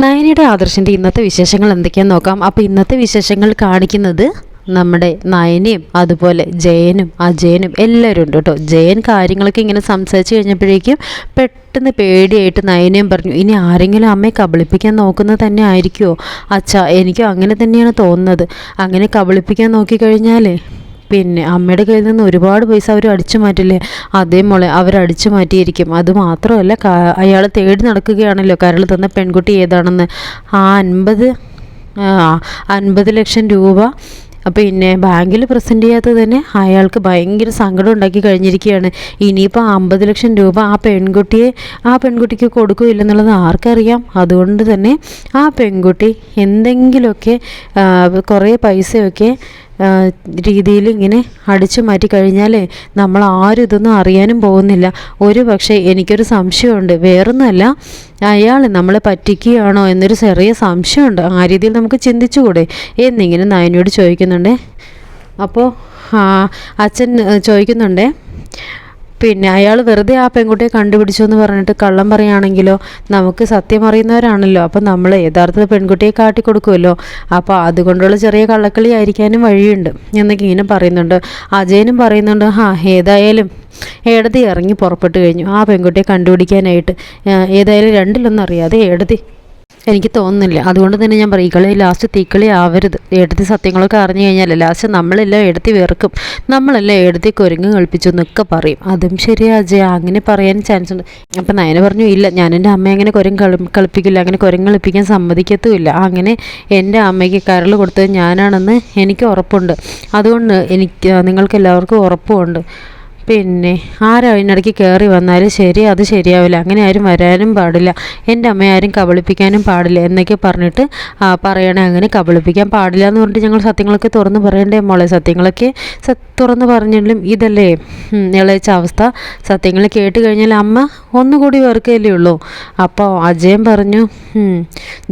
നയനയുടെ ആദർശിന്റെ ഇന്നത്തെ വിശേഷങ്ങൾ എന്തൊക്കെയാന്ന് നോക്കാം. അപ്പോൾ ഇന്നത്തെ വിശേഷങ്ങൾ കാണിക്കുന്നത് നമ്മുടെ നയനയും അതുപോലെ ജയനും അജയനും എല്ലാവരും ഉണ്ട് കേട്ടോ. ജയൻ കാര്യങ്ങളൊക്കെ ഇങ്ങനെ സംസാരിച്ച് കഴിഞ്ഞപ്പോഴേക്കും പെട്ടെന്ന് പേടിയായിട്ട് നയനയും പറഞ്ഞു ഇനി ആരെങ്കിലും അമ്മയെ കബളിപ്പിക്കാൻ നോക്കുന്നത് തന്നെ ആയിരിക്കുമോ അച്ഛാ എനിക്കും അങ്ങനെ തന്നെയാണ് തോന്നുന്നത്. അങ്ങനെ കബളിപ്പിക്കാൻ നോക്കിക്കഴിഞ്ഞാലേ പിന്നെ അമ്മയുടെ കയ്യിൽ നിന്ന് ഒരുപാട് പൈസ അവർ അടിച്ചു മാറ്റില്ലേ? അതേ മോളെ അവർ അടിച്ചു മാറ്റിയിരിക്കും. അത് മാത്രമല്ല അയാൾ തേടി നടക്കുകയാണല്ലോ. കരൾ തന്ന പെൺകുട്ടി ഏതാണെന്ന്. ആ അൻപത് അൻപത് ലക്ഷം രൂപ. പിന്നെ ബാങ്കിൽ പ്രസന്റ് ചെയ്യാത്തത് തന്നെ അയാൾക്ക് ഭയങ്കര സങ്കടം ഉണ്ടാക്കി കഴിഞ്ഞിരിക്കുകയാണ്. ഇനിയിപ്പോൾ അമ്പത് ലക്ഷം രൂപ ആ പെൺകുട്ടിയെ ആ പെൺകുട്ടിക്ക് കൊടുക്കില്ലെന്നുള്ളത് ആർക്കറിയാം? അതുകൊണ്ട് തന്നെ ആ പെൺകുട്ടി എന്തെങ്കിലുമൊക്കെ കുറേ പൈസയൊക്കെ രീതിയിൽ ഇങ്ങനെ അടിച്ചു മാറ്റി കഴിഞ്ഞാലേ നമ്മൾ ആരും ഇതൊന്നും അറിയാനും പോകുന്നില്ല. ഒരു പക്ഷേ എനിക്കൊരു സംശയമുണ്ട്. വേറൊന്നുമല്ല അയാൾ നമ്മളെ പറ്റിക്കുകയാണോ എന്നൊരു ചെറിയ സംശയമുണ്ട്. ആ രീതിയിൽ നമുക്ക് ചിന്തിച്ചുകൂടെ? എന്നിങ്ങനെ നായനോട് ചോദിക്കുന്നുണ്ട്. അപ്പോൾ അച്ഛൻ ചോദിക്കുന്നുണ്ടേ പിന്നെ അയാൾ വെറുതെ ആ പെൺകുട്ടിയെ കണ്ടുപിടിച്ചു എന്ന് പറഞ്ഞിട്ട് കള്ളം പറയുകയാണെങ്കിലോ നമുക്ക് സത്യം അറിയുന്നവരാണല്ലോ. അപ്പം നമ്മൾ യഥാർത്ഥ പെൺകുട്ടിയെ കാട്ടി കാട്ടിക്കൊടുക്കുമല്ലോ അപ്പോൾ അതുകൊണ്ടുള്ള ചെറിയ കള്ളക്കളി ആയിരിക്കാനും വഴിയുണ്ട്. എന്നൊക്കെ ഇങ്ങനെ പറയുന്നുണ്ട്. അജയനും പറയുന്നുണ്ട് ആ ഏതായാലും ഏടതി ഇറങ്ങി പുറപ്പെട്ടു കഴിഞ്ഞു. ആ പെൺകുട്ടിയെ കണ്ടുപിടിക്കാനായിട്ട് ഏതായാലും രണ്ടിലൊന്നും അറിയാതെ ഏടതി എനിക്ക് തോന്നുന്നില്ല. അതുകൊണ്ട് തന്നെ ഞാൻ പറയും ഇക്കളി ലാസ്റ്റ് തീക്കളി ആവരുത്. എടുത്തി സത്യങ്ങളൊക്കെ അറിഞ്ഞു കഴിഞ്ഞാൽ ലാസ്റ്റ് നമ്മളെല്ലാം എടുത്തി വെറുക്കും. നമ്മളെല്ലാം എടുത്തി കൊരുങ്ങ് കളിപ്പിച്ചു എന്നൊക്കെ പറയും. അതും ശരിയാ അജയ. അങ്ങനെ പറയാൻ ചാൻസ് ഉണ്ട്. അപ്പം നയന പറഞ്ഞു ഇല്ല ഞാൻ എന്റെ അമ്മ അങ്ങനെ കുരങ്ങ് കളി കളിപ്പിക്കില്ല. അങ്ങനെ കുരങ്ങ് കളിപ്പിക്കാൻ സമ്മതിക്കത്തുമില്ല. അങ്ങനെ എന്റെ അമ്മയ്ക്ക് കരൾ കൊടുത്തത് ഞാനാണെന്ന് എനിക്ക് ഉറപ്പുണ്ട്. അതുകൊണ്ട് എനിക്ക് നിങ്ങൾക്ക് എല്ലാവർക്കും ഉറപ്പുമുണ്ട്. പിന്നെ ആരും അതിനിടയ്ക്ക് കയറി വന്നാലും ശരി അത് ശരിയാവില്ല. അങ്ങനെ ആരും വരാനും പാടില്ല. എന്റെ അമ്മയെ ആരും കബളിപ്പിക്കാനും പാടില്ല എന്നൊക്കെ പറഞ്ഞിട്ട് പറയണേ അങ്ങനെ കബളിപ്പിക്കാൻ പാടില്ല എന്ന് പറഞ്ഞിട്ട് ഞങ്ങൾ സത്യങ്ങളൊക്കെ തുറന്ന് പറയണ്ടേ മോളെ? സത്യങ്ങളൊക്കെ തുറന്ന് പറഞ്ഞാലും ഇതല്ലേ? ഇളയച്ച അവസ്ഥ. സത്യങ്ങൾ കേട്ട് കഴിഞ്ഞാൽ അമ്മ ഒന്നുകൂടി വെറുക്കല്ലേ ഉള്ളൂ. അപ്പോൾ അജയൻ പറഞ്ഞു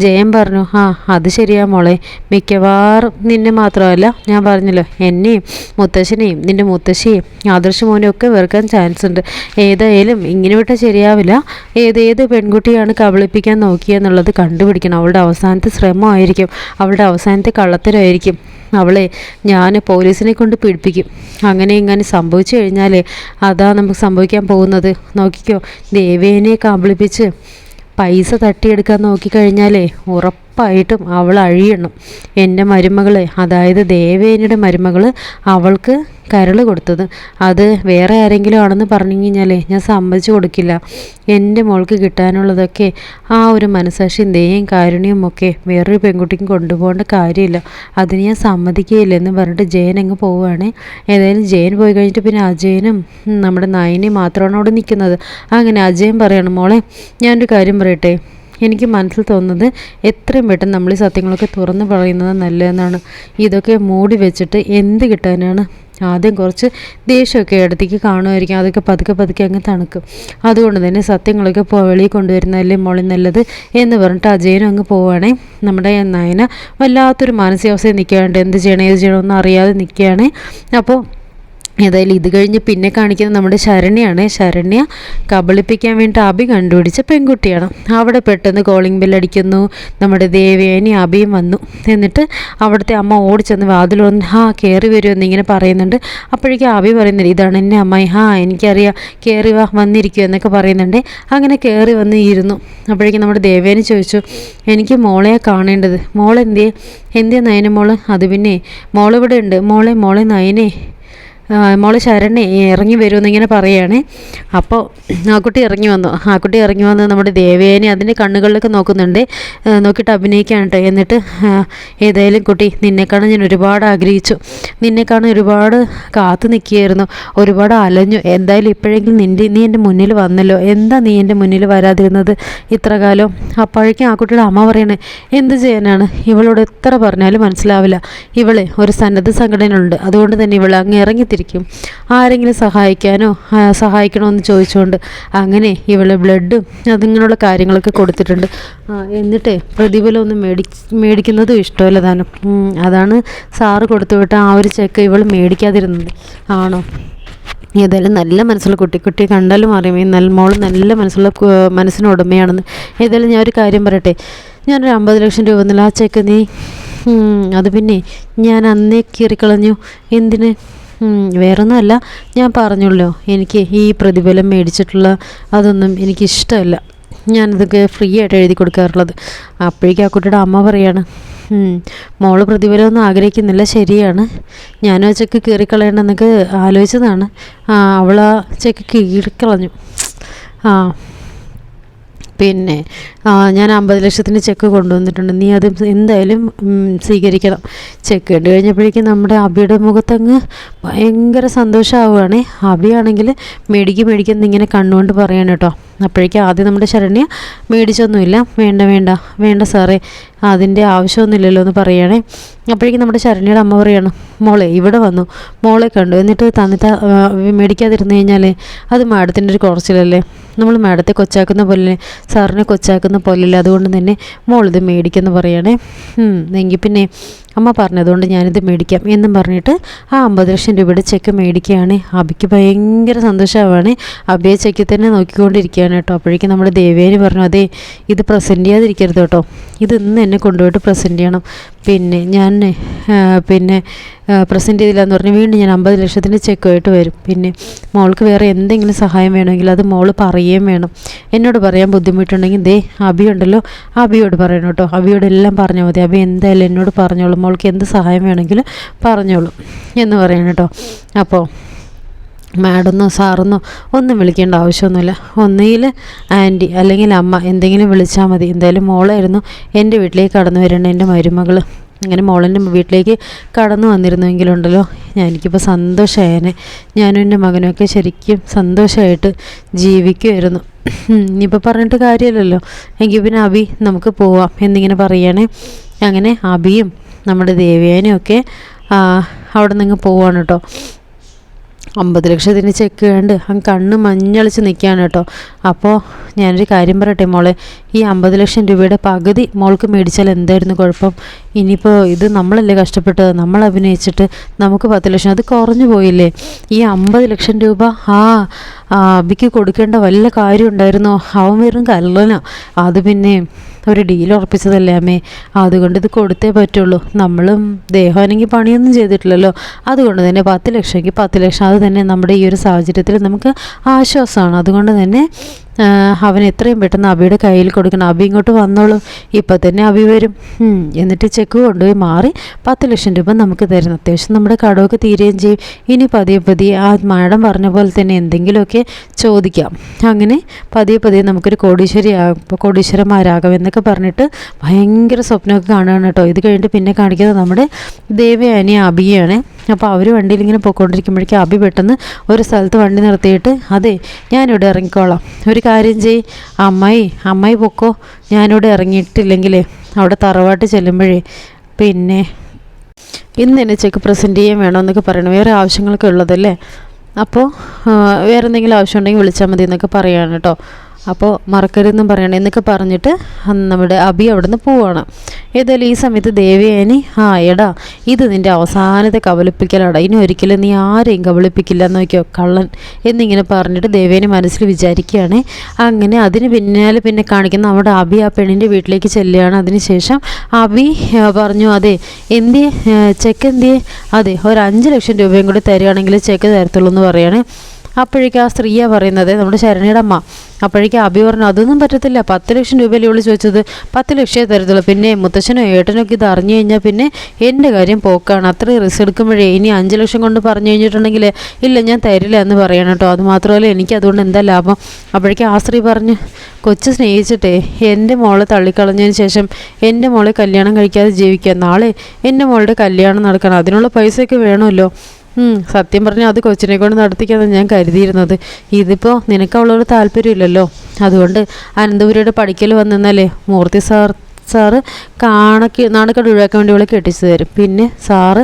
ജയൻ പറഞ്ഞു ആ അത് ശരിയാ മോളെ. മിക്കവാറും നിന്നെ മാത്രമല്ല ഞാൻ പറഞ്ഞല്ലോ എന്നെയും മുത്തശ്ശനെയും നിന്റെ മുത്തശ്ശിയും ആദർശ മോനെയൊക്കെ വെറുക്കാൻ ചാൻസ് ഉണ്ട്. ഏതായാലും ഇങ്ങനെ വിട്ടാൽ ശരിയാവില്ല. ഏതേത് പെൺകുട്ടിയാണ് കബളിപ്പിക്കാൻ നോക്കിയെന്നുള്ളത് കണ്ടുപിടിക്കണം. അവളുടെ അവസാനത്തെ ശ്രമമായിരിക്കും. അവളുടെ അവസാനത്തെ കള്ളത്തരമായിരിക്കും. അവളെ ഞാൻ പോലീസിനെ കൊണ്ട് പിടിപ്പിക്കും അങ്ങനെ ഇങ്ങനെ സംഭവിച്ചു കഴിഞ്ഞാൽ അതാ നമുക്ക് സംഭവിക്കാൻ പോകുന്നത്. നോക്കിക്കോ ദേവേനെ കബളിപ്പിച്ച് പൈസ തട്ടിയെടുക്കാൻ നോക്കിക്കഴിഞ്ഞാലേ ഉറപ്പായിട്ടും അവൾ അഴിയണം. എന്റെ മരുമകളെ അതായത് ദേവേനയുടെ മരുമകൾ അവൾക്ക് കരൾ കൊടുത്തത്. അത് വേറെ ആരെങ്കിലും ആണെന്ന് പറഞ്ഞു കഴിഞ്ഞാലേ ഞാൻ സമ്മതിച്ചു കൊടുക്കില്ല. എന്റെ മോൾക്ക് കിട്ടാനുള്ളതൊക്കെ ആ ഒരു മനസാക്ഷി ദയയും കാരുണ്യവും ഒക്കെ വേറൊരു പെൺകുട്ടിക്കും കൊണ്ടുപോകേണ്ട കാര്യമില്ല. അതിന് ഞാൻ സമ്മതിക്കുകയില്ല എന്ന് പറഞ്ഞിട്ട് ജയൻ അങ്ങ് പോവുകയാണ്. ഏതായാലും ജയൻ പോയി കഴിഞ്ഞിട്ട് പിന്നെ അജയനും നമ്മുടെ നയനയും മാത്രമാണ് അവിടെ നിൽക്കുന്നത്. അങ്ങനെ അജയൻ പറയണം മോളെ ഞാനൊരു കാര്യം പറയട്ടെ? എനിക്ക് മനസ്സിൽ തോന്നുന്നത് എത്രയും പെട്ടെന്ന് നമ്മൾ ഈ സത്യങ്ങളൊക്കെ തുറന്നു പറയുന്നത് നല്ലതെന്നാണ്. ഇതൊക്കെ മൂടി വെച്ചിട്ട് എന്ത് കിട്ടാനാണ്? ആദ്യം കുറച്ച് ദേഷ്യമൊക്കെ ഇടത്തേക്ക് കാണുമായിരിക്കും. അതൊക്കെ പതുക്കെ പതുക്കെ അങ്ങ് തണുക്കും. അതുകൊണ്ട് തന്നെ സത്യങ്ങളൊക്കെ വെളിയിൽ കൊണ്ടുവരുന്നതല്ലേ മോളി നല്ലത് എന്ന് പറഞ്ഞിട്ട് അജയനും അങ്ങ് പോവുകയാണേ നമ്മുടെ നയന വല്ലാത്തൊരു മാനസികാവസ്ഥയിൽ നിൽക്കുകയാണ്. എന്ത് ചെയ്യണം ഏത് ചെയ്യണമെന്ന് അറിയാതെ നിൽക്കുകയാണ്. അപ്പോൾ ഏതായാലും ഇത് കഴിഞ്ഞ് പിന്നെ കാണിക്കുന്നത് നമ്മുടെ ശരണ്യാണ്. ശരണ്യ കബളിപ്പിക്കാൻ വേണ്ടി അബി കണ്ടുപിടിച്ച പെൺകുട്ടിയാണ്. അവിടെ പെട്ടെന്ന് കോളിംഗ് ബെല്ലടിക്കുന്നു നമ്മുടെ ദേവേനി അബിയും വന്നു. എന്നിട്ട് അവിടുത്തെ അമ്മ ഓടിച്ചെന്ന് വാതിൽ വന്ന് ഹാ കയറി വരുമെന്ന് ഇങ്ങനെ പറയുന്നുണ്ട്. അപ്പോഴേക്കും അബി പറയുന്നുണ്ട് ഇതാണ് എന്റെ അമ്മായി. ഹാ എനിക്കറിയാം. കയറി വാ വന്നിരിക്കും എന്നൊക്കെ പറയുന്നുണ്ട്. അങ്ങനെ കയറി വന്ന് ഇരുന്നു. അപ്പോഴേക്കും നമ്മുടെ ദേവേനി ചോദിച്ചു എനിക്ക് മോളെ കാണേണ്ടത്. മോളെന്തേ? എന്തേ നയന മോൾ അത് പിന്നെ മോളിവിടെ ഉണ്ട്. മോളെ മോളെ നയനെ. മോൾ ശരണേ ഇറങ്ങി വരുമെന്ന് ഇങ്ങനെ പറയുകയാണ് അപ്പോൾ ആ കുട്ടി ഇറങ്ങി വന്നു. ആ കുട്ടി ഇറങ്ങി വന്ന് നമ്മുടെ ദേവേനെ അതിന്റെ കണ്ണുകളിലൊക്കെ നോക്കുന്നുണ്ട്. നോക്കിയിട്ട് അഭിനയിക്കാൻ കേട്ടോ എന്നിട്ട് ഏതായാലും കുട്ടി നിന്നെ കാണാൻ ഞാൻ ഒരുപാട് ആഗ്രഹിച്ചു. നിന്നെ കാണാൻ ഒരുപാട് കാത്തു നിൽക്കുകയായിരുന്നു. ഒരുപാട് അലഞ്ഞു. എന്തായാലും ഇപ്പോഴെങ്കിലും നിന്റെ നീ എന്റെ മുന്നിൽ വന്നല്ലോ. എന്താ നീ എന്റെ മുന്നിൽ വരാതിരുന്നത് ഇത്ര കാലം? അപ്പോഴേക്കും ആ കുട്ടിയുടെ അമ്മ പറയണേ എന്ത് ചെയ്യാനാണ്? ഇവളോട് എത്ര പറഞ്ഞാലും മനസ്സിലാവില്ല. ഇവളെ ഒരു സന്നദ്ധ സംഘടനയുണ്ട് അതുകൊണ്ട് തന്നെ ഇവൾ അങ്ങ് ഇറങ്ങി ശരിക്കും ആരെങ്കിലും സഹായിക്കാനോ സഹായിക്കണമെന്ന് ചോദിച്ചുകൊണ്ട് അങ്ങനെ ഇവളെ ബ്ലഡും അതിങ്ങനെയുള്ള കാര്യങ്ങളൊക്കെ കൊടുത്തിട്ടുണ്ട്. എന്നിട്ട് പ്രതിഫലമൊന്നും മേടി മേടിക്കുന്നതും ഇഷ്ടമല്ല താനും. അതാണ് സാറ് കൊടുത്തു വിട്ട ആ ഒരു ചെക്ക് ഇവൾ മേടിക്കാതിരുന്നത്. ആണോ? ഏതായാലും നല്ല മനസ്സുള്ള കുട്ടി. കുട്ടിയെ കണ്ടാലും അറിയാം നല്ല മോൾ നല്ല മനസ്സുള്ള മനസ്സിന് ഉടമയാണെന്ന്. ഏതായാലും ഞാൻ ഒരു കാര്യം പറയട്ടെ. ഞാനൊരു അമ്പത് ലക്ഷം രൂപ തന്നില്ല. ആ ചെക്ക് നീ അത് പിന്നെ ഞാൻ അന്നേ കീറിക്കളഞ്ഞു. എന്തിന്? വേറൊന്നുമല്ല. ഞാൻ പറഞ്ഞല്ലോ എനിക്ക് ഈ പ്രതിഫലം മേടിച്ചിട്ടുള്ള അതൊന്നും എനിക്കിഷ്ടമല്ല. ഞാനിതൊക്കെ ഫ്രീ ആയിട്ട് എഴുതി കൊടുക്കാറുള്ളത്. അപ്പോഴേക്കും ആ കുട്ടിയുടെ അമ്മ പറയാണ് മോൾ പ്രതിഫലമൊന്നും ആഗ്രഹിക്കുന്നില്ല ശരിയാണ്. ഞാനും ആ ചെക്ക് കീറിക്കളയണമെന്നൊക്കെ ആലോചിച്ചതാണ്. അവൾ ആ ചെക്ക് കീറിക്കളഞ്ഞു. ആ പിന്നെ ഞാൻ അമ്പത് ലക്ഷത്തിന് ചെക്ക് കൊണ്ടുവന്നിട്ടുണ്ട്. നീ അത് എന്തായാലും സ്വീകരിക്കണം. ചെക്ക് കണ്ടു കഴിഞ്ഞപ്പോഴേക്കും നമ്മുടെ അബിയുടെ മുഖത്തങ്ങ് ഭയങ്കര സന്തോഷമാവുകയാണ് അബിയാണെങ്കിൽ മേടിക്കും മേടിക്കും ഇങ്ങനെ കണ്ണുകൊണ്ട് പറയാണ് കേട്ടോ. അപ്പോഴേക്കും ആദ്യം നമ്മുടെ ശരണ്യ മേടിച്ചൊന്നുമില്ല വേണ്ട വേണ്ട വേണ്ട സാറേ അതിന്റെ ആവശ്യമൊന്നുമില്ലല്ലോ എന്ന് പറയുകയാണേ അപ്പോഴേക്കും നമ്മുടെ ശരണ്യയുടെ അമ്മ പറയാണ് മോളെ ഇവിടെ വന്നു. മോളെ കണ്ടു. എന്നിട്ട് തന്നിട്ട് മേടിക്കാതിരുന്നു കഴിഞ്ഞാൽ അത് മാഡത്തിന്റെ ഒരു കുറച്ചിലല്ലേ? നമ്മൾ മാഡത്തെ കൊച്ചാക്കുന്ന പോലെ സാറിനെ കൊച്ചാക്കുന്ന പോലെയല്ല? അതുകൊണ്ട് തന്നെ മോളിത് മേടിക്കുന്നു പറയണേ. എങ്കിൽ പിന്നെ അമ്മ പറഞ്ഞതുകൊണ്ട് ഞാനിത് മേടിക്കാം എന്നും പറഞ്ഞിട്ട് ആ അമ്പത് ലക്ഷം രൂപയുടെ ചെക്ക് മേടിക്കുകയാണ്. അബിക്ക് ഭയങ്കര സന്തോഷമാവാണ് അബിയെ ചെക്ക് തന്നെ നോക്കിക്കൊണ്ടിരിക്കുകയാണ് കേട്ടോ. അപ്പോഴേക്കും നമ്മുടെ ദേവേനി പറഞ്ഞു അതെ ഇത് പ്രസന്റ് ചെയ്യാതിരിക്കരുത് കേട്ടോ. ഇത് ഇന്ന് എന്നെ കൊണ്ടുപോയിട്ട് പ്രസന്റ് ചെയ്യണം. പിന്നെ ഞാൻ പിന്നെ പ്രസന്റ് ചെയ്തില്ല എന്ന് പറഞ്ഞ് വീണ്ടും ഞാൻ അമ്പത് ലക്ഷത്തിന്റെ ചെക്കുമായിട്ട് വരും. പിന്നെ മോൾക്ക് വേറെ എന്തെങ്കിലും സഹായം വേണമെങ്കിൽ അത് മോൾ പറയുകയും വേണം. എന്നോട് പറയാൻ ബുദ്ധിമുട്ടുണ്ടെങ്കിൽ ദേ അബിയുണ്ടല്ലോ. അബിയോട് പറയണം കേട്ടോ. അബിയോട് എല്ലാം പറഞ്ഞാൽ മതി. അബി എന്തായാലും എന്നോട് പറഞ്ഞോളൂ. മോൾക്ക് എന്ത് സഹായം വേണമെങ്കിലും പറഞ്ഞോളൂ എന്ന് പറയണം കേട്ടോ. അപ്പോൾ മാഡെന്നോ സാറെന്നോ ഒന്നും വിളിക്കേണ്ട ആവശ്യമൊന്നുമില്ല. ഒന്നുകിൽ ആന്റി അല്ലെങ്കിൽ അമ്മ എന്തെങ്കിലും വിളിച്ചാൽ മതി. എന്തായാലും മോളായിരുന്നു എന്റെ വീട്ടിലേക്ക് കടന്നു വരേണ്ട എന്റെ മരുമകൾ അങ്ങനെ മോളെന്റെ വീട്ടിലേക്ക് കടന്നു വന്നിരുന്നെങ്കിലുണ്ടല്ലോ ഞാൻ എനിക്കിപ്പോൾ സന്തോഷമായേനെ. ഞാനും എന്റെ മകനുമൊക്കെ ശരിക്കും സന്തോഷമായിട്ട് ജീവിക്കുമായിരുന്നു ഇനിയിപ്പോൾ പറഞ്ഞിട്ട് കാര്യമില്ലല്ലോ. എങ്കിൽ പിന്നെ അബി നമുക്ക് പോവാം എന്നിങ്ങനെ പറയുകയാണെ. അങ്ങനെ അബിയും നമ്മുടെ ദേവയാനും ഒക്കെ അവിടെ നിന്ന് പോവാണ് കേട്ടോ അമ്പത് ലക്ഷത്തിന് ചെക്ക് വേണ്ട അങ്ങ് കണ്ണ് മഞ്ഞളിച്ച് നിൽക്കുകയാണ് കേട്ടോ അപ്പോൾ ഞാനൊരു കാര്യം പറയട്ടെ മോളെ ഈ അമ്പത് ലക്ഷം രൂപയുടെ പകുതി മോൾക്ക് മേടിച്ചാൽ എന്തായിരുന്നു കുഴപ്പം? ഇനിയിപ്പോൾ ഇത് നമ്മളല്ലേ കഷ്ടപ്പെട്ടത്? നമ്മൾ അഭിനയിച്ചിട്ട് നമുക്ക് പത്ത് ലക്ഷം അത് കുറഞ്ഞു പോയില്ലേ? ഈ അമ്പത് ലക്ഷം രൂപ ആ, അബിക്ക് കൊടുക്കേണ്ട വല്ല കാര്യം ഉണ്ടായിരുന്നോ? അവൻ വെറും കല്ലന അത് പിന്നെ ഒരു ഡീൽ ഉറപ്പിച്ചതല്ലേ അമ്മേ? അതുകൊണ്ട് ഇത് കൊടുത്തേ പറ്റുള്ളൂ. നമ്മളും ദേഹമാണെങ്കിൽ പണിയൊന്നും ചെയ്തിട്ടില്ലല്ലോ. അതുകൊണ്ട് തന്നെ പത്ത് ലക്ഷമെങ്കിൽ പത്ത് ലക്ഷം. അത് തന്നെ നമ്മുടെ ഈ ഒരു സാഹചര്യത്തിൽ നമുക്ക് ആശ്വാസമാണ്. അതുകൊണ്ട് തന്നെ അവൻ എത്രയും പെട്ടെന്ന് അബിയുടെ കയ്യിൽ കൊടുക്കണം. അബി ഇങ്ങോട്ട് വന്നോളും. ഇപ്പം തന്നെ അബി വരും. എന്നിട്ട് ചെക്ക് കൊണ്ടുപോയി മാറി പത്ത് ലക്ഷം രൂപ നമുക്ക് തരുന്നു. അത്യാവശ്യം നമ്മുടെ കടമൊക്കെ തീരുകയും ചെയ്യും. ഇനി പതിയെ പതിയെ ആ മാഡം പറഞ്ഞ പോലെ തന്നെ എന്തെങ്കിലുമൊക്കെ ചോദിക്കാം. അങ്ങനെ പതിയെ പതിയെ നമുക്കൊരു കോടീശ്വരി കോടീശ്വരന്മാരാകാം എന്നൊക്കെ പറഞ്ഞിട്ട് ഭയങ്കര സ്വപ്നമൊക്കെ കാണുകയാണ് കേട്ടോ. ഇത് കഴിഞ്ഞിട്ട് പിന്നെ കാണിക്കുന്നത് നമ്മുടെ ദേവയാനി അബിയാണ് അപ്പോൾ അവർ വണ്ടിയിൽ ഇങ്ങനെ പോയിക്കൊണ്ടിരിക്കുമ്പോഴേക്കും അബി പെട്ടെന്ന് ഒരു സ്ഥലത്ത് വണ്ടി നിർത്തിയിട്ട് അതെ ഞാനിവിടെ ഇറങ്ങിക്കോളാം. ഒരു കാര്യം ചെയ്. അമ്മായി അമ്മായി പൊക്കോ. ഞാനിവിടെ ഇറങ്ങിയിട്ടില്ലെങ്കിലേ അവിടെ തറവാട്ട് ചെല്ലുമ്പോഴേ. പിന്നെ ഇന്ന് എന്നെ ചെക്ക് പ്രസന്റ് ചെയ്യാൻ വേണമെന്നൊക്കെ പറയണം. വേറെ ആവശ്യങ്ങളൊക്കെ ഉള്ളതല്ലേ? അപ്പോൾ വേറെ എന്തെങ്കിലും ആവശ്യം ഉണ്ടെങ്കിൽ വിളിച്ചാൽ മതി എന്നൊക്കെ പറയാണ് കേട്ടോ അപ്പോൾ മറക്കരുതെന്നും പറയണം. എന്നൊക്കെ പറഞ്ഞിട്ട് നമ്മുടെ അബി അവിടുന്ന് പോവാണ്. ഏതായാലും ഈ സമയത്ത് ദേവയാനി ആ എടാ ഇത് നിന്റെ അവസാനത്തെ കബളിപ്പിക്കലാടാ. ഇനി ഒരിക്കലും നീ ആരെയും കബളിപ്പിക്കില്ല എന്ന് നോക്കിയോ കള്ളൻ എന്നിങ്ങനെ പറഞ്ഞിട്ട് ദേവേനി മനസ്സിൽ വിചാരിക്കുകയാണ്. അങ്ങനെ അതിന് പിന്നാലെ പിന്നെ കാണിക്കുന്ന നമ്മുടെ അബി ആ പെണ്ണിന്റെ വീട്ടിലേക്ക് ചെല്ലുകയാണ്. അതിനുശേഷം അബി പറഞ്ഞു അതെ എന്തിയെ ചെക്ക് എന്തിയെ? അതെ ഒരു അഞ്ച് ലക്ഷം രൂപയും കൂടി തരികയാണെങ്കിൽ ചെക്ക് തരത്തുള്ളൂ എന്ന് പറയാണ്. അപ്പോഴേക്കും ആ സ്ത്രീയെ പറയുന്നത് നമ്മുടെ ശരണിയുടെ അമ്മ. അപ്പോഴേക്കും അഭി പറഞ്ഞു അതൊന്നും പറ്റത്തില്ല പത്ത് ലക്ഷം രൂപയല്ലേ ഇവൾ ചോദിച്ചത്. പത്ത് ലക്ഷമേ തരത്തുള്ളൂ പിന്നെ മുത്തച്ഛനോ ഏട്ടനോ ഒക്കെ ഇത് അറിഞ്ഞു കഴിഞ്ഞാൽ പിന്നെ എന്റെ കാര്യം പോക്കാണ് അത്രയും റിസ്ക് എടുക്കുമ്പോഴേ ഇനി അഞ്ച് ലക്ഷം കൊണ്ട് പറഞ്ഞു കഴിഞ്ഞിട്ടുണ്ടെങ്കിൽ ഇല്ല ഞാൻ തരില്ല എന്ന് പറയണം കേട്ടോ അത് മാത്രമല്ല എനിക്ക് അതുകൊണ്ട് എന്താ ലാഭം? അപ്പോഴേക്കും ആ സ്ത്രീ പറഞ്ഞു കൊച്ചു സ്നേഹിച്ചിട്ടേ എന്റെ മോളെ തള്ളിക്കളഞ്ഞതിന് ശേഷം എന്റെ മോളെ കല്യാണം കഴിക്കാതെ ജീവിക്കുക നാളെ എന്റെ മോളുടെ കല്യാണം നടക്കണം അതിനുള്ള പൈസയൊക്കെ വേണമല്ലോ. സത്യം പറഞ്ഞാൽ അത് കൊച്ചിനെ കൊണ്ട് നടത്തിക്കാന്ന് ഞാൻ കരുതിയിരുന്നത്. ഇതിപ്പോൾ നിനക്ക് അവളോട് താല്പര്യമില്ലല്ലോ. അതുകൊണ്ട് അനന്തപുരിയുടെ പഠിക്കൽ വന്നെന്നല്ലേ മൂർത്തി സാർ സാറ് കാണക്ക് നാണക്കേട് ഒഴിവാക്കാൻ വേണ്ടി ഇവളെ കെട്ടിച്ചു തരും. പിന്നെ സാറ്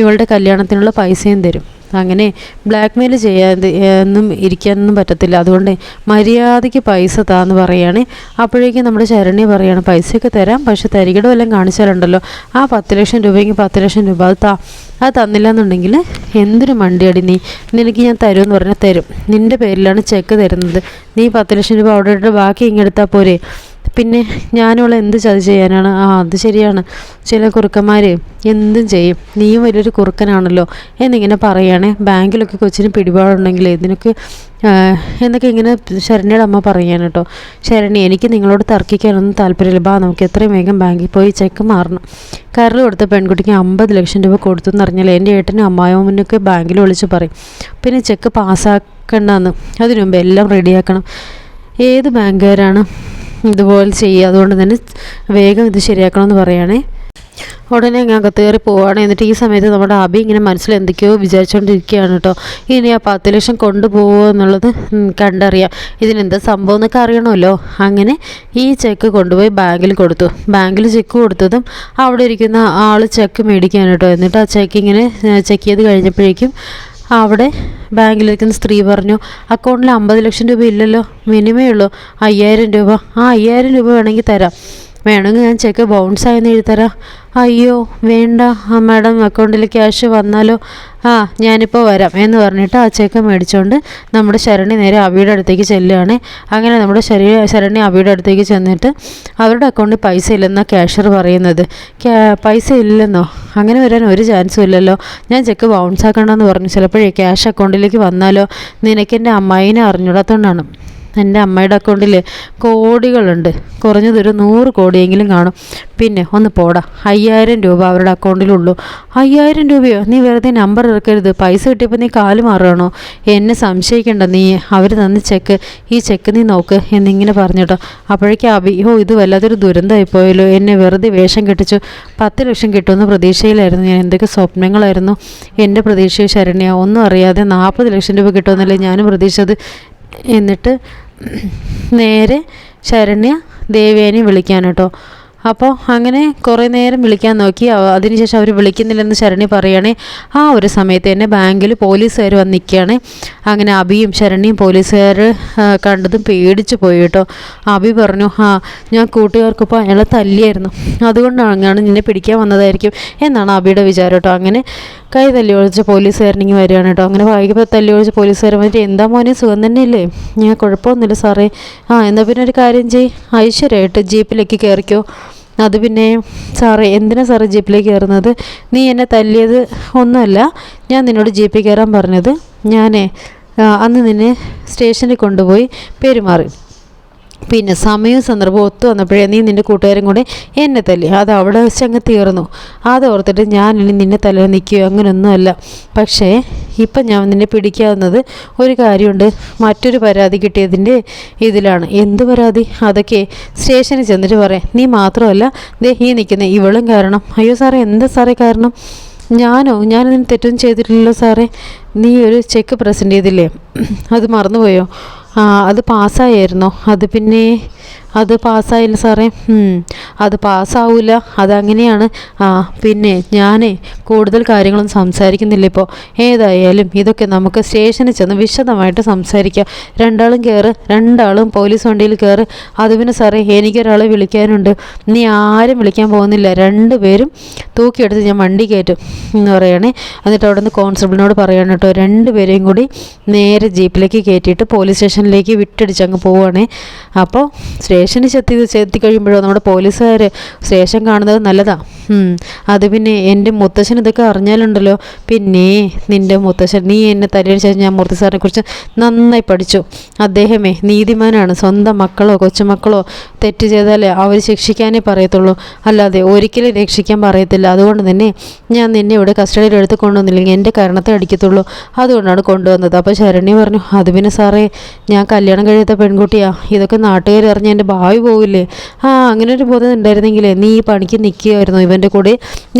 ഇവളുടെ കല്യാണത്തിനുള്ള പൈസയും തരും. അങ്ങനെ ബ്ലാക്ക് മെയിൽ ചെയ്യാതെ ഒന്നും ഇരിക്കാനൊന്നും പറ്റത്തില്ല. അതുകൊണ്ട് മര്യാദയ്ക്ക് പൈസ താന്ന് പറയുകയാണ് അപ്പോഴേക്കും നമ്മുടെ ശരണ്യ പറയുകയാണ് പൈസയൊക്കെ തരാം പക്ഷെ തരികിടം എല്ലാം കാണിച്ചാലുണ്ടല്ലോ. ആ പത്ത് ലക്ഷം രൂപയെങ്കിൽ പത്ത് ലക്ഷം രൂപ അത് താ അത് തന്നില്ല എന്നുണ്ടെങ്കിൽ എന്തൊരു മണ്ടിയടി നീ? നിനക്ക് ഞാൻ തരും എന്ന് പറഞ്ഞാൽ തരും. നിന്റെ പേരിലാണ് ചെക്ക് തരുന്നത്. നീ പത്ത് ലക്ഷം രൂപ അവിടെ ഇട്ട് ബാക്കി ഇങ്ങെടുത്താൽ പോരെ? പിന്നെ ഞാനുള്ള എന്ത് ചതി ചെയ്യാനാണ്? ആ അത് ശരിയാണ്. ചില കുറുക്കന്മാർ എന്തും ചെയ്യും. നീയും വലിയൊരു കുറുക്കനാണല്ലോ എന്നിങ്ങനെ പറയുകയാണേ ബാങ്കിലൊക്കെ കൊച്ചിന് പിടിപാടുണ്ടെങ്കിൽ ഇതിനൊക്കെ എന്നൊക്കെ ഇങ്ങനെ ശരണിയുടെ അമ്മ പറയുകയാണ് കേട്ടോ. ശരണ്യ എനിക്ക് നിങ്ങളോട് തർക്കിക്കാനൊന്നും താല്പര്യമില്ല. ബാ നമുക്ക് എത്രയും വേഗം ബാങ്കിൽ പോയി ചെക്ക് മാറണം. കരൾ കൊടുത്ത പെൺകുട്ടിക്ക് അമ്പത് ലക്ഷം രൂപ കൊടുത്തു എന്നറിഞ്ഞാൽ എന്റെ ഏട്ടനും അമ്മായിമ്മനൊക്കെ ബാങ്കിൽ വിളിച്ച് പറയും. പിന്നെ ചെക്ക് പാസ്സാക്കണ്ടെന്ന്. അതിനുമുമ്പ് എല്ലാം റെഡിയാക്കണം. ഏത് ബാങ്കുകാരാണ്? ഇതുപോലെ ചെയ്യുക. അതുകൊണ്ട് തന്നെ വേഗം ഇത് ശരിയാക്കണമെന്ന് പറയുകയാണേ. ഉടനെ ഞാൻ അകത്ത് കയറി പോവുകയാണ്. എന്നിട്ട് ഈ സമയത്ത് നമ്മുടെ അബി ഇങ്ങനെ മനസ്സിൽ എന്തൊക്കെയോ വിചാരിച്ചുകൊണ്ടിരിക്കുകയാണ് കേട്ടോ. ഇനി ആ പത്ത് ലക്ഷം കൊണ്ടുപോകുമോ എന്നുള്ളത് കണ്ടറിയാം. ഇതിനെന്താ സംഭവം എന്നൊക്കെ അറിയണമല്ലോ. അങ്ങനെ ഈ ചെക്ക് കൊണ്ടുപോയി ബാങ്കിൽ കൊടുത്തു. ബാങ്കിൽ ചെക്ക് കൊടുത്തതും അവിടെ ഇരിക്കുന്ന ആൾ ചെക്ക് മേടിക്കാൻ കേട്ടോ. എന്നിട്ട് ആ ചെക്ക് ഇങ്ങനെ ചെക്ക് ചെയ്ത് കഴിഞ്ഞപ്പോഴേക്കും അവിടെ ബാങ്കിലിരിക്കുന്ന സ്ത്രീ പറഞ്ഞു അക്കൗണ്ടിൽ അമ്പത് ലക്ഷം രൂപ ഇല്ലല്ലോ മിനിമേ ഉള്ളൂ അയ്യായിരം രൂപ. ആ അയ്യായിരം രൂപ വേണമെങ്കിൽ തരാം. വേണമെങ്കിൽ ഞാൻ ചെക്ക് ബൗൺസ് ആയെന്ന് എഴുതിത്തരാം. തരാം അയ്യോ വേണ്ട. ആ മാഡം അക്കൗണ്ടിൽ ക്യാഷ് വന്നാലോ? ആ ഞാനിപ്പോൾ വരാം എന്ന് പറഞ്ഞിട്ട് ആ ചെക്ക് മേടിച്ചുകൊണ്ട് നമ്മുടെ ശരണി നേരെ അവിയുടെ അടുത്തേക്ക് ചെല്ലുകയാണ് അങ്ങനെ നമ്മുടെ ശരീര ശരണി അവിയുടെ അടുത്തേക്ക് ചെന്നിട്ട് അവരുടെ അക്കൗണ്ടിൽ പൈസ ഇല്ലെന്നാണ് ക്യാഷർ പറയുന്നത്. പൈസ ഇല്ലെന്നോ? അങ്ങനെ വരാൻ ഒരു ചാൻസും ഇല്ലല്ലോ. ഞാൻ ചെക്ക് ബൗൺസ് ആക്കണമെന്ന് പറഞ്ഞു. ചിലപ്പോഴേ ക്യാഷ് അക്കൗണ്ടിലേക്ക് വന്നാലോ? നിനക്കെന്റെ അമ്മായിനെ അറിഞ്ഞൂടാത്തതുകൊണ്ടാണ് എന്റെ അമ്മയുടെ അക്കൗണ്ടിൽ കോടികളുണ്ട്. കുറഞ്ഞതൊരു നൂറ് കോടിയെങ്കിലും കാണും. പിന്നെ ഒന്ന് പോടാ. അയ്യായിരം രൂപ അവരുടെ അക്കൗണ്ടിലുള്ളൂ. അയ്യായിരം രൂപയോ? നീ വെറുതെ നമ്പർ ഇറക്കരുത്. പൈസ കിട്ടിയപ്പോൾ നീ കാൽ മാറുകയാണോ? എന്നെ സംശയിക്കണ്ട നീ. അവർ തന്ന ചെക്ക്. ഈ ചെക്ക് നീ നോക്ക് എന്നിങ്ങനെ പറഞ്ഞിട്ടോ അപ്പോഴേക്കും അബി ഓ ഇത് വല്ലാത്തൊരു ദുരന്തമായി പോയല്ലോ എന്നെ വെറുതെ വേഷം കെട്ടിച്ചു. പത്ത് ലക്ഷം കിട്ടുമെന്ന് പ്രതീക്ഷയിലായിരുന്നു ഞാൻ. എന്തൊക്കെ സ്വപ്നങ്ങളായിരുന്നു എന്റെ പ്രതീക്ഷയോ ശരണ്യ. ഒന്നും അറിയാതെ നാൽപ്പത് ലക്ഷം രൂപ കിട്ടുമെന്നല്ലേ ഞാനും പ്രതീക്ഷിച്ചത്. എന്നിട്ട് നേരെ ശരണ്യ ദേവേനെ വിളിക്കാൻ കേട്ടോ അപ്പോൾ അങ്ങനെ കുറേ നേരം വിളിക്കാൻ നോക്കി. അതിനുശേഷം അവർ വിളിക്കുന്നില്ലെന്ന് ശരണി പറയണേ ആ ഒരു സമയത്ത് തന്നെ ബാങ്കിൽ പോലീസുകാർ വന്ന് നിൽക്കുകയാണ്. അങ്ങനെ അബിയും ശരണിയും പോലീസുകാർ കണ്ടതും പേടിച്ച് പോയി കേട്ടോ. അബി പറഞ്ഞു ആ ഞാൻ കൂട്ടുകാർക്കിപ്പോൾ അയാളെ തല്ലിയായിരുന്നു. അതുകൊണ്ടാണ് നിന്നെ പിടിക്കാൻ വന്നതായിരിക്കും എന്നാണ് അബിയുടെ വിചാരം കേട്ടോ. അങ്ങനെ കൈ തല്ലി ഒഴിച്ച് പോലീസുകാരനിങ്ങി വരികയാണ് കേട്ടോ. അങ്ങനെ വൈകിപ്പോൾ തല്ലി ഒഴിച്ച് പോലീസുകാരൻ വന്നിട്ട് എന്താ മോനെ സുഖം തന്നെയല്ലേ? ഞാൻ കുഴപ്പമൊന്നുമില്ല സാറേ. ആ എന്നാൽ പിന്നെ ഒരു കാര്യം ചെയ്യ്. ഐശ്വര്യമായിട്ട് ജീപ്പിലേക്ക് കയറിക്കോ. അത് പിന്നെ സാറേ എന്തിനാ സാറ് ജീപ്പിലേക്ക് കയറുന്നത്? നീ എന്നെ തല്ലിയത് ഒന്നുമല്ല. ഞാൻ നിന്നോട് ജീപ്പിൽ കയറാൻ പറഞ്ഞത് ഞാനേ അന്ന് നിന്നെ സ്റ്റേഷനിൽ കൊണ്ടുപോയി പെരുമാറി. പിന്നെ സമയവും സന്ദർഭവും ഒത്തു വന്നപ്പോഴേ നീ നിന്റെ കൂട്ടുകാരും കൂടെ എന്നെ തല്ലി. അത് അവിടെ വെച്ച് അങ്ങ് തീർന്നു. അത് ഓർത്തിട്ട് ഞാൻ ഇനി നിന്നെ തല നിൽക്കുകയോ അങ്ങനെയൊന്നുമല്ല പക്ഷേ ഇപ്പം ഞാൻ നിന്നെ പിടിക്കാവുന്നത് ഒരു കാര്യമുണ്ട്. മറ്റൊരു പരാതി കിട്ടിയതിന്റെ ഇതിലാണ്. എന്ത് പരാതി? അതൊക്കെ സ്റ്റേഷനിൽ ചെന്നിട്ട് പറയാം. നീ മാത്രമല്ല ദേ ഈ നിൽക്കുന്ന ഇവളും കാരണം. അയ്യോ സാറേ എന്താ സാറേ കാരണം? ഞാനോ? ഞാൻ ഞാനതിന് തെറ്റൊന്നും ചെയ്തിട്ടില്ലല്ലോ സാറേ. നീ ഒരു ചെക്ക് പ്രസന്റ് ചെയ്തില്ലേ? അത് മറന്നുപോയോ? അത് പാസ്സായായിരുന്നോ? അത് പിന്നെ അത് പാസ്സായില്ല സാറേ. അത് പാസ്സാവില്ല അതങ്ങനെയാണ്. ആ പിന്നെ ഞാനേ കൂടുതൽ കാര്യങ്ങളൊന്നും സംസാരിക്കുന്നില്ല ഇപ്പോൾ ഏതായാലും ഇതൊക്കെ നമുക്ക് സ്റ്റേഷനിൽ ചെന്ന് വിശദമായിട്ട് സംസാരിക്കാം. രണ്ടാളും കയറ് രണ്ടാളും പോലീസ് വണ്ടിയിൽ കയറ് അത് പിന്നെ സാറേ എനിക്കൊരാളെ വിളിക്കാനുണ്ട്. നീ ആരും വിളിക്കാൻ പോകുന്നില്ല. രണ്ട് രണ്ടുപേരും തൂക്കിയെടുത്ത് ഞാൻ വണ്ടി കയറ്റും എന്ന് പറയണേ. എന്നിട്ട് അവിടെ നിന്ന് കോൺസ്റ്റബിളിനോട് പറയണം കേട്ടോ. രണ്ടുപേരെയും കൂടി നേരെ ജീപ്പിലേക്ക് കയറ്റിയിട്ട് പോലീസ് സ്റ്റേഷനിലേക്ക് വിട്ടടിച്ച് അങ്ങ് പോവുകയാണേ അപ്പോൾ സ്റ്റേഷനിൽ ചെത്തി ചെത്തി കഴിയുമ്പോഴോ നമ്മുടെ പോലീസുകാർ സ്റ്റേഷൻ കാണുന്നത് നല്ലതാണ് അത് പിന്നെ എന്റെ മുത്തശ്ശൻ ഇതൊക്കെ അറിഞ്ഞാലുണ്ടല്ലോ. പിന്നെ നിന്റെ മുത്തശ്ശൻ നീ എന്നെ തലയടിച്ച ഞാൻ മൂർത്തി സാറിനെ കുറിച്ച് നന്നായി പഠിച്ചു. അദ്ദേഹമേ നീതിമാനാണ്. സ്വന്തം മക്കളോ കൊച്ചുമക്കളോ തെറ്റ് ചെയ്താലേ അവർ ശിക്ഷിക്കാനേ പറയത്തുള്ളൂ. അല്ലാതെ ഒരിക്കലും രക്ഷിക്കാൻ പറയത്തില്ല. അതുകൊണ്ട് തന്നെ ഞാൻ നിന്നെ ഇവിടെ കസ്റ്റഡിയിൽ എടുത്ത് കൊണ്ടുവന്നില്ലെങ്കിൽ എന്റെ കാരണത്തെ അടിക്കത്തുള്ളൂ. അതുകൊണ്ടാണ് കൊണ്ടുവന്നത്. അപ്പോൾ ശരണ്യ പറഞ്ഞു അത് പിന്നെ സാറേ ഞാൻ കല്യാണം കഴിയാത്ത പെൺകുട്ടിയാ. ഇതൊക്കെ നാട്ടുകാർ അറിഞ്ഞ് എന്റെ ഭാവി പോവില്ലേ? ആ അങ്ങനെ ഒരു ബോധം ഉണ്ടായിരുന്നെങ്കിലേ നീ ഈ പണിക്ക് നിൽക്കുകയായിരുന്നു ഇവന്റെ കൂടെ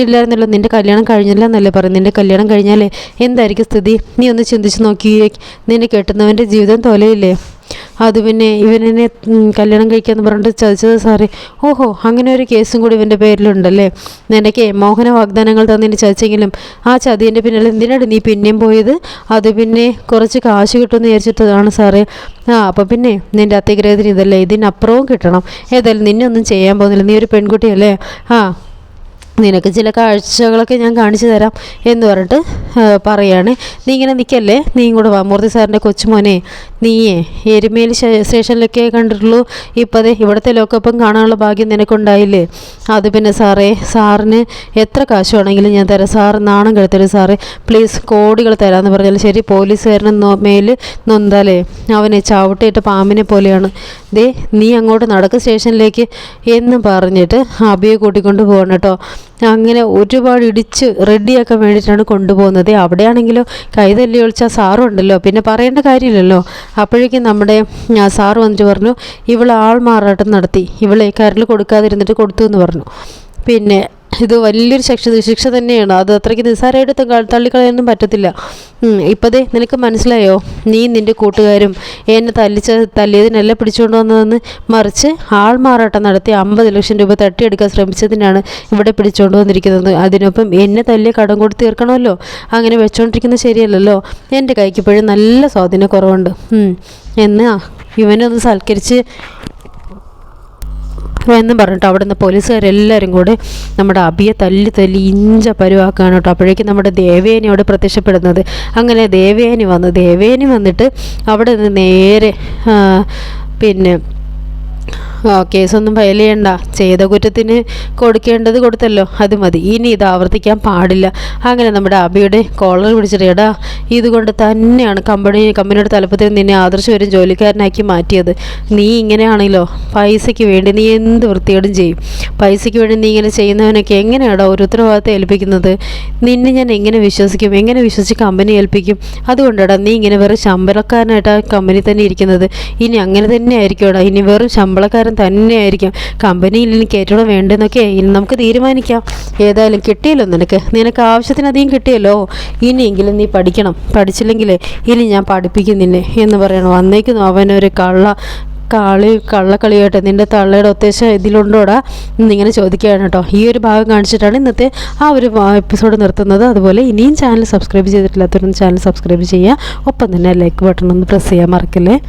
ഇല്ലായിരുന്നല്ലോ നിന്റെ കല്യാണം കഴിഞ്ഞില്ല എന്നല്ലേ പറയും നിന്റെ കല്യാണം കഴിഞ്ഞാലേ എന്തായിരിക്കും സ്ഥിതി? നീ ഒന്ന് ചിന്തിച്ച് നോക്കിയേ നിന്നെ കെട്ടുന്നവന്റെ ജീവിതം തോലയില്ലേ? അത് പിന്നെ ഇവനെന്നെ കല്യാണം കഴിക്കാമെന്ന് പറഞ്ഞിട്ട് ചതിച്ചത് സാറേ. ഓഹോ അങ്ങനെ ഒരു കേസും കൂടി ഇവന്റെ പേരിലുണ്ടല്ലേ? നിനക്ക് മോഹന വാഗ്ദാനങ്ങൾ തന്നെ ചതിച്ചെങ്കിലും ആ ചതിന്റെ പിന്നിൽ എന്തിനാണ് നീ പിന്നെയും പോയത്? അത് പിന്നെ കുറച്ച് കാശ് കിട്ടുമെന്ന് വിചാരിച്ചിട്ടതാണ് സാറേ. ആ അപ്പം പിന്നെ നിന്റെ അത്യഗ്രഹത്തിന് ഇതല്ലേ? ഇതിനപ്പുറവും കിട്ടണം. ഏതായാലും നിന്നെ ഒന്നും ചെയ്യാൻ പോകുന്നില്ല. നീ ഒരു പെൺകുട്ടിയല്ലേ? ആ നിനക്ക് ചില കാഴ്ചകളൊക്കെ ഞാൻ കാണിച്ചു തരാം എന്ന് പറഞ്ഞിട്ട് പറയാണ്. നീ ഇങ്ങനെ നിൽക്കല്ലേ നീ കൂടെ വാ. മൂർത്തി സാറിന്റെ കൊച്ചുമോനെ നീയേ സ്റ്റേ- സ്റ്റേഷനിലൊക്കെ കണ്ടിട്ടുള്ളൂ. ഇപ്പോൾ അതെ ഇവിടുത്തെ ലോക്കപ്പം കാണാനുള്ള ഭാഗ്യം നിനക്കുണ്ടായില്ലേ? അത് പിന്നെ സാറേ സാറിന് എത്ര കാശ് വേണമെങ്കിലും ഞാൻ തരാം. സാർ നാണം കെടുത്തരുത് സാറേ. പ്ലീസ് കോടികൾ തരാമെന്ന് പറഞ്ഞാൽ ശരി. പോലീസുകാരനെ മേൽ നൊന്താലേ. അവനെ ചവിട്ടിയിട്ട് പാമ്പിനെ പോലെയാണ്. ദേ നീ അങ്ങോട്ട് നടക്ക് സ്റ്റേഷനിലേക്ക് എന്ന് പറഞ്ഞിട്ട് അബിയെ കൂട്ടിക്കൊണ്ട് പോകണം കേട്ടോ. അങ്ങനെ ഒരുപാട് ഇടിച്ച് റെഡിയാക്കാൻ വേണ്ടിയിട്ടാണ് കൊണ്ടുപോകുന്നത്. അവിടെയാണെങ്കിലും കൈതല്ലി ഒളിച്ചാൽ ഒളിച്ച സാറും ഉണ്ടല്ലോ. പിന്നെ പറയേണ്ട കാര്യമില്ലല്ലോ. അപ്പോഴേക്കും നമ്മുടെ സാറ് വന്നിട്ട് പറഞ്ഞു ഇവൾ ആൾ മാറാട്ടം നടത്തി. ഇവളെ കരൽ കൊടുക്കാതിരുന്നിട്ട് കൊടുത്തു എന്ന് പറഞ്ഞു. പിന്നെ ഇത് വലിയൊരു ശിക്ഷ ശിക്ഷ തന്നെയാണ്. അത് അത്രയ്ക്ക് നിസ്സാരമായിട്ട് തള്ളിക്കളയൊന്നും പറ്റത്തില്ല. ഇപ്പതേ നിനക്ക് മനസ്സിലായോ? നീ നിന്റെ കൂട്ടുകാരും എന്നെ തല്ലിച്ച തല്ലിയതിനല്ല പിടിച്ചുകൊണ്ട് വന്നതെന്ന് മറിച്ച് ആൾമാറാട്ടം നടത്തി അമ്പത് ലക്ഷം രൂപ തട്ടിയെടുക്കാൻ ശ്രമിച്ചതിനാണ് ഇവിടെ പിടിച്ചുകൊണ്ട് വന്നിരിക്കുന്നത്. അതിനൊപ്പം എന്നെ തല്ലിയ കടം കൊടുത്ത് തീർക്കണമല്ലോ? അങ്ങനെ വെച്ചുകൊണ്ടിരിക്കുന്നത് ശരിയല്ലല്ലോ? എന്റെ കൈക്ക് ഇപ്പോഴും നല്ല സ്വാധീനക്കുറവുണ്ട്. എന്ന് ഇവനൊന്ന് സൽക്കരിച്ച് എന്നും പറഞ്ഞിട്ട് അവിടുന്ന് പോലീസുകാരെല്ലാവരും കൂടെ നമ്മുടെ അബിയെ തല്ലി തല്ലി ഇഞ്ച പരുവാക്കാണ് കേട്ടോ. അപ്പോഴേക്കും നമ്മുടെ ദേവേനി അവിടെ പ്രത്യക്ഷപ്പെടുന്നത്. അങ്ങനെ ദേവേനി വന്നു ദേവേനി വന്നിട്ട് അവിടെ നിന്ന് നേരെ പിന്നെ കേസൊന്നും ഫയൽ ചെയ്യണ്ട. ചെയ്ത കുറ്റത്തിന് കൊടുക്കേണ്ടത് കൊടുത്തല്ലോ. അത് മതി. ഇനി ഇത് ആവർത്തിക്കാൻ പാടില്ല. അങ്ങനെ നമ്മുടെ അബിയുടെ കോളർ പിടിച്ചിട്ട് എടാ ഇതുകൊണ്ട് തന്നെയാണ് കമ്പനി കമ്പനിയുടെ തലപ്പത്തിൽ നിന്നെ ആദർശം ജോലിക്കാരനാക്കി മാറ്റിയത്. നീ ഇങ്ങനെയാണല്ലോ. പൈസയ്ക്ക് വേണ്ടി നീ എന്ത് വൃത്തികേടും ചെയ്യും. പൈസയ്ക്ക് വേണ്ടി നീ ഇങ്ങനെ ചെയ്യുന്നവനൊക്കെ എങ്ങനെയാടാ ഒരു ഉത്തരവാദിത്തം ഏൽപ്പിക്കുന്നത്? നിന്നെ ഞാൻ എങ്ങനെ വിശ്വസിക്കും? എങ്ങനെ വിശ്വസിച്ച് കമ്പനി ഏൽപ്പിക്കും? അതുകൊണ്ടാടാ നീ ഇങ്ങനെ വെറും ശമ്പളക്കാരനായിട്ട് ആ കമ്പനി തന്നെ ഇരിക്കുന്നത്. ഇനി അങ്ങനെ തന്നെ ആയിരിക്കും ഇനി വെറും ശമ്പളക്കാരൻ തന്നെ ആയിരിക്കും കമ്പനിയിൽ എനിക്ക് ഏറ്റവും വേണ്ടെന്നൊക്കെ ഇനി നമുക്ക് തീരുമാനിക്കാം. ഏതായാലും കിട്ടിയല്ലോ നിനക്ക്. നിനക്ക് ആവശ്യത്തിനധികം കിട്ടിയല്ലോ. ഇനിയെങ്കിലും നീ പഠിക്കണം. പഠിച്ചില്ലെങ്കിലേ ഇനി ഞാൻ പഠിപ്പിക്കും നിന്നെ എന്ന് പറയണം. വന്നേക്കുന്നു അവനൊരു കള്ള കളി കള്ളക്കളിയായിട്ട്. നിന്റെ തള്ളയുടെ ഉദ്ദേശം ഇതിലുണ്ടോടാ? എന്നിങ്ങനെ ചോദിക്കുകയാണ് കേട്ടോ. ഈ ഒരു ഭാഗം കാണിച്ചിട്ടാണ് ഇന്നത്തെ ആ ഒരു എപ്പിസോഡ് നിർത്തുന്നത്. അതുപോലെ ഇനിയും ചാനൽ സബ്സ്ക്രൈബ് ചെയ്തിട്ടില്ലാത്തവരൊന്ന് ചാനൽ സബ്സ്ക്രൈബ് ചെയ്യുക. ഒപ്പം തന്നെ ലൈക്ക് ബട്ടൺ ഒന്ന് പ്രസ് ചെയ്യാൻ മറക്കല്ലേ?